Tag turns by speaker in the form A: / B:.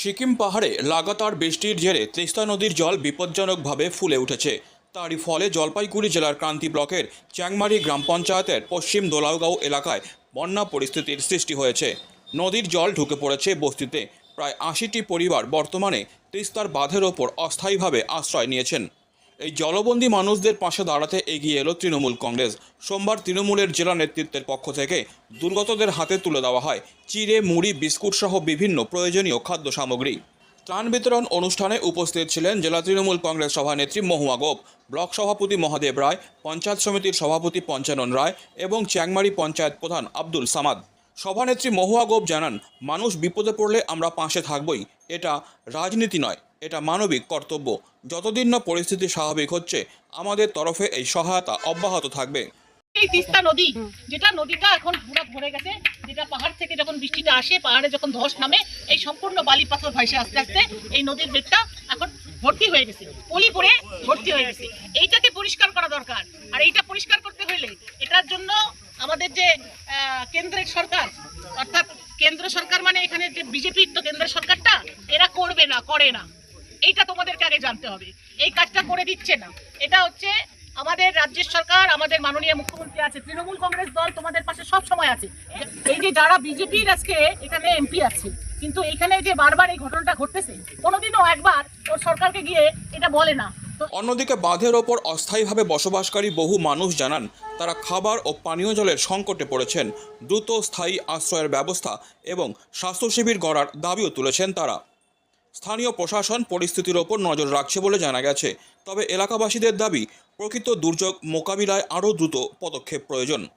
A: সিকিম পাহাড়ে লাগাতার বৃষ্টির জেরে তিস্তা নদীর জল বিপজ্জনকভাবে ফুলে উঠেছে। তারই ফলে জলপাইগুড়ি জেলার ক্রান্তি ব্লকের চ্যাংমারি গ্রাম পঞ্চায়েতের পশ্চিম দোলাউগাঁও এলাকায় বন্যা পরিস্থিতির সৃষ্টি হয়েছে। নদীর জল ঢুকে পড়েছে বস্তিতে। প্রায় আশিটি পরিবার বর্তমানে তিস্তার বাঁধের ওপর অস্থায়ীভাবে আশ্রয় নিয়েছেন। এই জলবন্দী মানুষদের পাশে দাঁড়াতে এগিয়ে এলো তৃণমূল কংগ্রেস। সোমবার তৃণমূলের জেলা নেতৃত্বের পক্ষ থেকে দুর্গতদের হাতে তুলে দেওয়া হয় চিড়ে, মুড়ি, বিস্কুট সহ বিভিন্ন প্রয়োজনীয় খাদ্য সামগ্রী। ত্রাণ বিতরণ অনুষ্ঠানে উপস্থিত ছিলেন জেলা তৃণমূল কংগ্রেস সভানেত্রী মহুয়া গোপ, ব্লক সভাপতি মহাদেব রায়, পঞ্চায়েত সমিতির সভাপতি পঞ্চানন রায় এবং চ্যাংমারি পঞ্চায়েত প্রধান আব্দুল সামাদ। সভানেত্রী মহুয়া গোপ জানান, মানুষ বিপদে পড়লে আমরা পাশে থাকবই। এটা রাজনীতি নয়, এটা মানবিক কর্তব্য। যতদিন না পরিস্থিতি স্বাভাবিক হচ্ছে, আমাদের তরফে এই সহায়তা অব্যাহত থাকবে।
B: এই তিস্তা নদী, যেটা নদীটা এখন পুরো ভরে গেছে, যেটা পাহাড় থেকে যখন বৃষ্টিটা আসে, পাহাড়ে যখন ধস নামে, এই সম্পূর্ণ বালি পাথর ভাইসে আস্তে আস্তে, এই নদীর বেগটা এখন ভর্তি হয়ে গেছে, পলি পড়ে ভর্তি হয়ে গেছে। এইটাকে পরিষ্কার করা দরকার। আর এইটা পরিষ্কার করতে হলে এটার জন্য আমাদের যে কেন্দ্রের সরকার, অর্থাৎ কেন্দ্র সরকার মানে এখানে যে বিজেপির তো কেন্দ্রের সরকারটা, এরা করবে না, করে না। এইটা তোমাদেরকে আগে জানতে হবে। এই কাজটা করে দিচ্ছে না। এটা হচ্ছে আমাদের রাজ্যের সরকার, আমাদের মাননীয় মুখ্যমন্ত্রী আছে, তৃণমূল কংগ্রেস দল তোমাদের পাশে সব সময় আছে। এই যে যারা বিজেপির আজকে এখানে এমপি আছে, কিন্তু এখানে যে বারবার এই ঘটনাটা ঘটতেছে, কোনোদিনও একবার ওর সরকারকে গিয়ে এটা বলে না।
A: অন্যদিকে বাঁধের ওপর অস্থায়ীভাবে বসবাসকারী বহু মানুষ জানান, তারা খাবার ও পানীয় জলের সংকটে পড়েছেন। দ্রুত স্থায়ী আশ্রয়ের ব্যবস্থা এবং স্বাস্থ্য শিবির গড়ার দাবিও তুলেছেন তারা। স্থানীয় প্রশাসন পরিস্থিতির ওপর নজর রাখছে বলে জানা গেছে। তবে এলাকাবাসীদের দাবি, প্রকৃত দুর্যোগ মোকাবিলায় আরও দ্রুত পদক্ষেপ প্রয়োজন।